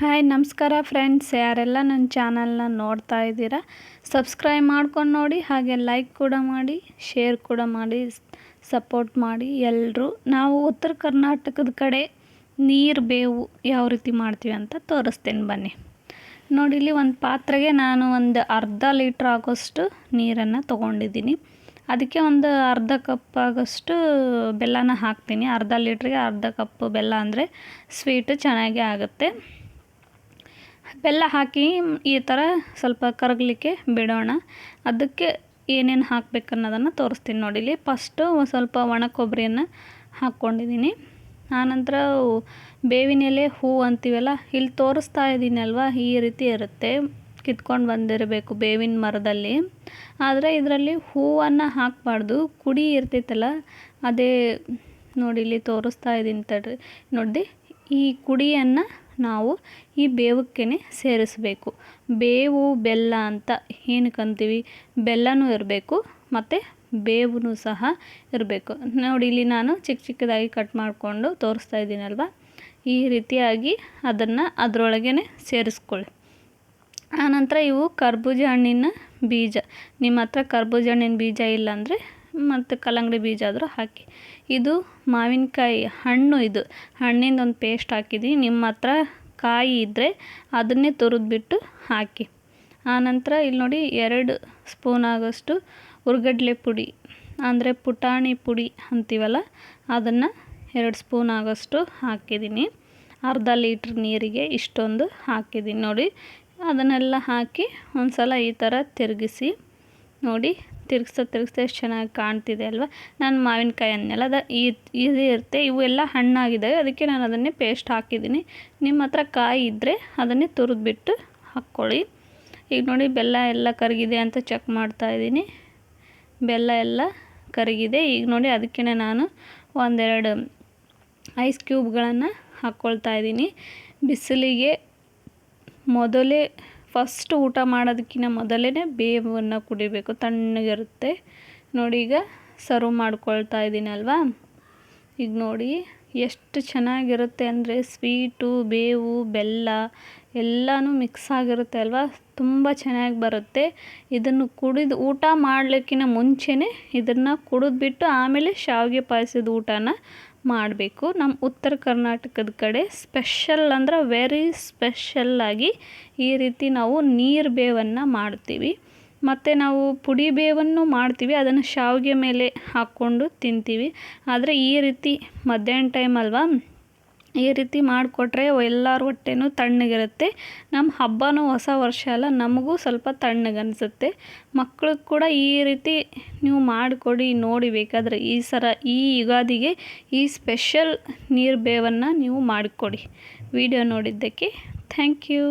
Hi ನಮಸ್ಕಾರ friends ಯಾರೆಲ್ಲ ನನ್ನ ಚಾನಲ್ನ ನೋಡ್ತಾ ಇದ್ದೀರಾ ಸಬ್ಸ್ಕ್ರೈಬ್ ಮಾಡ್ಕೊಂಡು ನೋಡಿ, ಹಾಗೆ ಲೈಕ್ ಕೂಡ ಮಾಡಿ ಶೇರ್ ಕೂಡ ಮಾಡಿ ಸಪೋರ್ಟ್ ಮಾಡಿ ಎಲ್ಲರೂ ನಾವು ಉತ್ತರ ಕರ್ನಾಟಕದ ಕಡೆ ನೀರು ಬೇವು ಯಾವ ರೀತಿ ಮಾಡ್ತೀವಿ ಅಂತ ತೋರಿಸ್ತೇನೆ ಬನ್ನಿ. ನೋಡಿ, ಇಲ್ಲಿ ಒಂದು ಪಾತ್ರೆಗೆ ನಾನು ಒಂದು ಅರ್ಧ ಲೀಟ್ರ್ ಆಗೋಷ್ಟು ನೀರನ್ನು ತೊಗೊಂಡಿದ್ದೀನಿ. ಅದಕ್ಕೆ ಒಂದು ಅರ್ಧ ಕಪ್ ಆಗೋಷ್ಟು ಬೆಲ್ಲನ ಹಾಕ್ತೀನಿ. ಅರ್ಧ ಲೀಟ್ರಿಗೆ ಅರ್ಧ ಕಪ್ ಬೆಲ್ಲ ಅಂದರೆ ಸ್ವೀಟು ಚೆನ್ನಾಗೇ ಆಗುತ್ತೆ. ಬೆಲ್ಲ ಹಾಕಿ ಈ ಥರ ಸ್ವಲ್ಪ ಕರಗಲಿಕ್ಕೆ ಬಿಡೋಣ. ಅದಕ್ಕೆ ಏನೇನು ಹಾಕ್ಬೇಕು ಅನ್ನೋದನ್ನು ತೋರಿಸ್ತೀನಿ ನೋಡಿ. ಇಲ್ಲಿ ಫಸ್ಟು ಸ್ವಲ್ಪ ಒಣ ಕೊಬ್ಬರಿಯನ್ನು ಹಾಕ್ಕೊಂಡಿದ್ದೀನಿ. ಆನಂತರ ಬೇವಿನ ಎಲೆ ಹೂ ಅಂತೀವಲ್ಲ, ಇಲ್ಲಿ ತೋರಿಸ್ತಾ ಇದ್ದೀನಲ್ವ ಈ ರೀತಿ ಇರುತ್ತೆ. ಕಿತ್ಕೊಂಡು ಬಂದಿರಬೇಕು ಬೇವಿನ ಮರದಲ್ಲಿ. ಆದರೆ ಇದರಲ್ಲಿ ಹೂವನ್ನು ಹಾಕಬಾರ್ದು. ಕುಡಿ ಇರ್ತೈತಲ್ಲ, ಅದೇ ನೋಡಿ ಇಲ್ಲಿ ತೋರಿಸ್ತಾ ಇದ್ದೀನಿ ತಡ್ರಿ. ನೋಡಿ ಈ ಕುಡಿಯನ್ನು ನಾವು ಈ ಬೇವಕ್ಕೇನೆ ಸೇರಿಸಬೇಕು. ಬೇವು, ಬೆಲ್ಲ ಅಂತ ಏನಕ್ಕೆ ಅಂತೀವಿ ಬೆಲ್ಲನೂ ಇರಬೇಕು, ಮತ್ತು ಬೇವು ಸಹ ಇರಬೇಕು. ನೋಡಿ, ಇಲ್ಲಿ ನಾನು ಚಿಕ್ಕ ಚಿಕ್ಕದಾಗಿ ಕಟ್ ಮಾಡಿಕೊಂಡು ತೋರಿಸ್ತಾ ಇದ್ದೀನಲ್ವ? ಈ ರೀತಿಯಾಗಿ ಅದನ್ನು ಅದರೊಳಗೇ ಸೇರಿಸ್ಕೊಳ್ಳಿ. ಆನಂತರ ಇವು ಕರ್ಬೂಜ ಹಣ್ಣಿನ ಬೀಜ. ನಿಮ್ಮ ಹತ್ರ ಕರ್ಬೂಜ ಹಣ್ಣಿನ ಬೀಜ ಇಲ್ಲಾಂದರೆ ಮತ್ತು ಕಲ್ಲಂಗಡಿ ಬೀಜ ಆದರೂ ಹಾಕಿ. ಇದು ಮಾವಿನಕಾಯಿ ಹಣ್ಣು ಇದು. ಹಣ್ಣಿಂದ ಒಂದು ಪೇಸ್ಟ್ ಹಾಕಿದ್ದೀನಿ ನಿಮ್ಮ ಹತ್ರ ಕಾಯಿ ಇದ್ದರೆ ಅದನ್ನೇ ತುರಿದ್ಬಿಟ್ಟು ಹಾಕಿ. ಆನಂತರ ಇಲ್ಲಿ ನೋಡಿ ಎರಡು ಸ್ಪೂನ್ ಆಗೋಷ್ಟು ಉರ್ಗಡ್ಲೆ ಪುಡಿ, ಅಂದರೆ ಪುಟಾಣಿ ಪುಡಿ ಅಂತೀವಲ್ಲ, ಅದನ್ನು ಎರಡು ಸ್ಪೂನ್ ಆಗೋಷ್ಟು ಹಾಕಿದ್ದೀನಿ. ಅರ್ಧ ಲೀಟ್ರ್ ನೀರಿಗೆ ಇಷ್ಟೊಂದು ಹಾಕಿದ್ದೀನಿ ನೋಡಿ. ಅದನ್ನೆಲ್ಲ ಹಾಕಿ ಒಂದು ಸಲ ಈ ಥರ ತಿರುಗಿಸಿ ನೋಡಿ, ತಿರುಗಿಸ್ತಾ ತಿರುಗಿಸ್ತಾ ಎಷ್ಟು ಚೆನ್ನಾಗಿ ಕಾಣ್ತಿದೆ ಅಲ್ವಾ? ನಾನು ಮಾವಿನಕಾಯಿ ಅನ್ನೆಲ್ಲ ಅದು ಇದು ಇರುತ್ತೆ. ಇವು ಎಲ್ಲ ಹಣ್ಣಾಗಿದ್ದಾವೆ ಅದಕ್ಕೆ ನಾನು ಅದನ್ನೇ ಪೇಸ್ಟ್ ಹಾಕಿದ್ದೀನಿ. ನಿಮ್ಮ ಹತ್ರ ಕಾಯಿ ಇದ್ದರೆ ಅದನ್ನೇ ತುರಿದ್ಬಿಟ್ಟು ಹಾಕ್ಕೊಳ್ಳಿ. ಈಗ ನೋಡಿ, ಬೆಲ್ಲ ಎಲ್ಲ ಕರಗಿದೆ ಅಂತ ಚೆಕ್ ಮಾಡ್ತಾ ಇದ್ದೀನಿ. ಬೆಲ್ಲ ಎಲ್ಲ ಕರಗಿದೆ. ಈಗ ನೋಡಿ ಅದಕ್ಕೆ ನಾನು ಒಂದೆರಡು ಐಸ್ ಕ್ಯೂಬ್ಗಳನ್ನು ಹಾಕ್ಕೊಳ್ತಾ ಇದ್ದೀನಿ. ಬಿಸಿಲಿಗೆ ಮೊದಲೇ ಫಸ್ಟ್ ಊಟ ಮಾಡೋದಕ್ಕಿಂತ ಮೊದಲೇ ಬೇವನ್ನು ಕುಡಿಬೇಕು. ತಣ್ಣಗಿರುತ್ತೆ. ನೋಡಿ ಈಗ ಸರ್ವ್ ಮಾಡ್ಕೊಳ್ತಾ ಇದ್ದೀನಲ್ವಾ? ಈಗ ನೋಡಿ ಎಷ್ಟು ಚೆನ್ನಾಗಿರುತ್ತೆ ಅಂದರೆ ಸ್ವೀಟು, ಬೇವು, ಬೆಲ್ಲ ಎಲ್ಲನೂ ಮಿಕ್ಸ್ ಆಗಿರುತ್ತೆ ಅಲ್ವಾ? ತುಂಬ ಚೆನ್ನಾಗಿ ಬರುತ್ತೆ. ಇದನ್ನು ಕುಡಿದು ಊಟ ಮಾಡಲಿಕ್ಕಿಂತ ಮುಂಚೆನೇ ಇದನ್ನು ಕುಡಿದ್ಬಿಟ್ಟು ಆಮೇಲೆ ಶಾವಿಗೆ ಪಾಯಸದ ಊಟನ ಮಾಡಬೇಕು. ನಮ್ಮ ಉತ್ತರ ಕರ್ನಾಟಕದ ಕಡೆ ಸ್ಪೆಷಲ್ ಅಂದ್ರೆ ವೆರಿ ಸ್ಪೆಷಲ್ಲಾಗಿ ಈ ರೀತಿ ನಾವು ನೀರು ಬೇವನ್ನು ಮಾಡ್ತೀವಿ. ಮತ್ತು ನಾವು ಪುಡಿ ಬೇವನ್ನು ಮಾಡ್ತೀವಿ. ಅದನ್ನು ಶಾವಿಗೆ ಮೇಲೆ ಹಾಕ್ಕೊಂಡು ತಿಂತೀವಿ. ಆದರೆ ಈ ರೀತಿ ಮಧ್ಯಾಹ್ನ ಟೈಮ್ ಅಲ್ವಾ ಈ ರೀತಿ ಮಾಡಿಕೊಟ್ರೆ ಎಲ್ಲರ ಹೊಟ್ಟೆನೂ ತಣ್ಣಗಿರುತ್ತೆ. ನಮ್ಮ ಹಬ್ಬವೂ ಹೊಸ ವರ್ಷ ಅಲ್ಲ, ನಮಗೂ ಸ್ವಲ್ಪ ತಣ್ಣಗನ್ಸುತ್ತೆ. ಮಕ್ಳಿಗೆ ಕೂಡ ಈ ರೀತಿ ನೀವು ಮಾಡಿಕೊಡಿ, ನೋಡಿ ಬೇಕಾದರೆ ಈ ಸರ ಈ ಯುಗಾದಿಗೆ ಈ ಸ್ಪೆಷಲ್ ನೀರು ಬೇವನ್ನು ನೀವು ಮಾಡಿಕೊಡಿ. ವಿಡಿಯೋ ನೋಡಿದ್ದಕ್ಕೆ ಥ್ಯಾಂಕ್ ಯು.